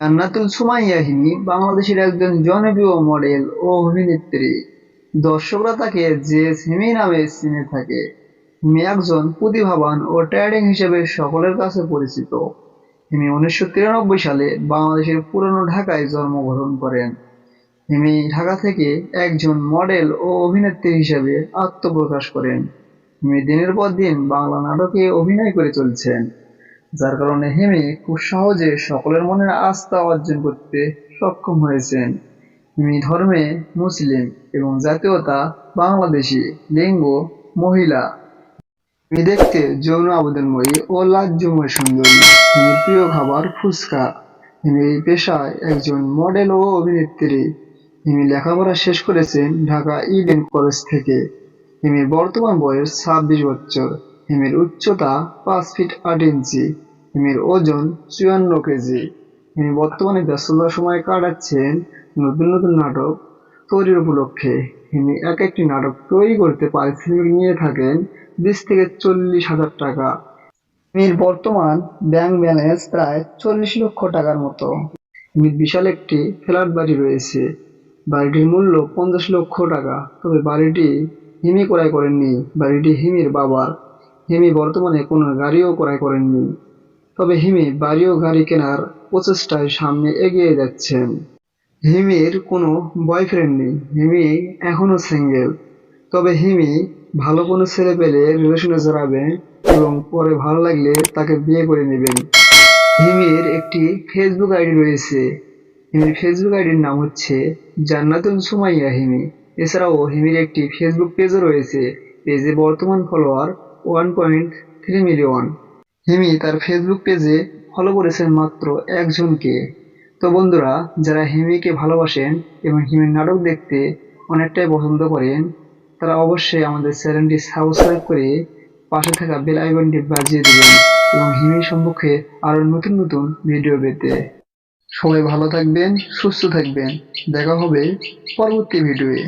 জান্নাতুল সুমাইয়া হিমি বাংলাদেশের একজন জনপ্রিয় মডেল ও অভিনেত্রী। দর্শকরা তাকে জেস হিমি নামে চিনে থাকে হিমি একজন প্রতিভাবান ও ট্যালেন্ট হিসেবে সকলের কাছে পরিচিত। হিমি উনিশশো তিরানব্বই সালে বাংলাদেশের পুরনো ঢাকায় জন্মগ্রহণ করেন। হিমি ঢাকা থেকে একজন মডেল ও অভিনেত্রী হিসেবে আত্মপ্রকাশ করেন। হিমি দিনের পর দিন বাংলা নাটকে অভিনয় করে চলছেন। যার কারণে হিমি খুব সহজে সকলের মনের আস্থা অর্জন করতে সক্ষম হয়েছেন। হিমি ধর্মে মুসলিম এবং জাতীয়তা বাংলাদেশি, লিঙ্গ, মহিলা। হিমি দেখতে যৌন আবেদনময়ী ও লাজ্জময় সুন্দরী। হিমির প্রিয় খাবার ফুচকা। হিমি পেশায় একজন মডেল ও অভিনেত্রী। হিমি লেখাপড়া শেষ করেছেন ঢাকা ইডেন কলেজ থেকে। হিমির বর্তমান বয়স ছাব্বিশ বছর। হিমির উচ্চতা পাঁচ ফিট আট ইঞ্চি, হিমের ওজন চুয়ান্ন কেজি। হিমি বর্তমানে ব্যস্ততার সময় কাটাচ্ছেন নতুন নতুন নাটক তৈরির উপলক্ষে। হিমি এক একটি নাটক তৈরি করতে পারিশ্রমিক নিয়ে থাকেন বিশ থেকে চল্লিশ হাজার টাকা। হিমির বর্তমান ব্যাংক ব্যালেন্স প্রায় চল্লিশ লক্ষ টাকার মতো। হিমির বিশাল একটি ফ্ল্যাট বাড়ি রয়েছে। বাড়িটির মূল্য পঞ্চাশ লক্ষ টাকা। তবে বাড়িটি হিমি ক্রয় করেননি। বাড়িটি হিমির বাবার হিমি বর্তমানে কোনো গাড়িও ক্রয় করেননি। তবে হিমি বাড়ি ও গাড়ি কেনার প্রচেষ্টায় সামনে এগিয়ে যাচ্ছেন। হিমির কোনো বয়ফ্রেন্ড নেই। হিমি এখনও সিঙ্গেল। তবে হিমি ভালো কোনো ছেলে পেলে রিলেশনে জড়াবেন এবং পরে ভালো লাগলে তাকে বিয়ে করে নেবেন। হিমির একটি ফেসবুক আইডি রয়েছে। হিমির ফেসবুক আইডির নাম হচ্ছে জান্নাতুল সুমাইয়া হিমি। এছাড়াও হিমির একটি ফেসবুক পেজও রয়েছে। পেজে বর্তমান follower one point three million Himi তার ফেসবুক পেজে ফলো করেছেন মাত্র একজনকে। তো বন্ধুরা, যারা হিমিকে ভালোবাসেন এবং হিমির নাটক দেখতে অনেকটাই পছন্দ করেন, তারা অবশ্যই আমাদের চ্যানেলটি সাবস্ক্রাইব করে পাশে থাকা বেল আইকনটি বাজিয়ে দেবেন এবং হিমির সম্মুখে আরও নতুন নতুন ভিডিও পেতে। সবাই ভালো থাকবেন, সুস্থ থাকবেন। দেখা হবে পরবর্তী ভিডিওয়ে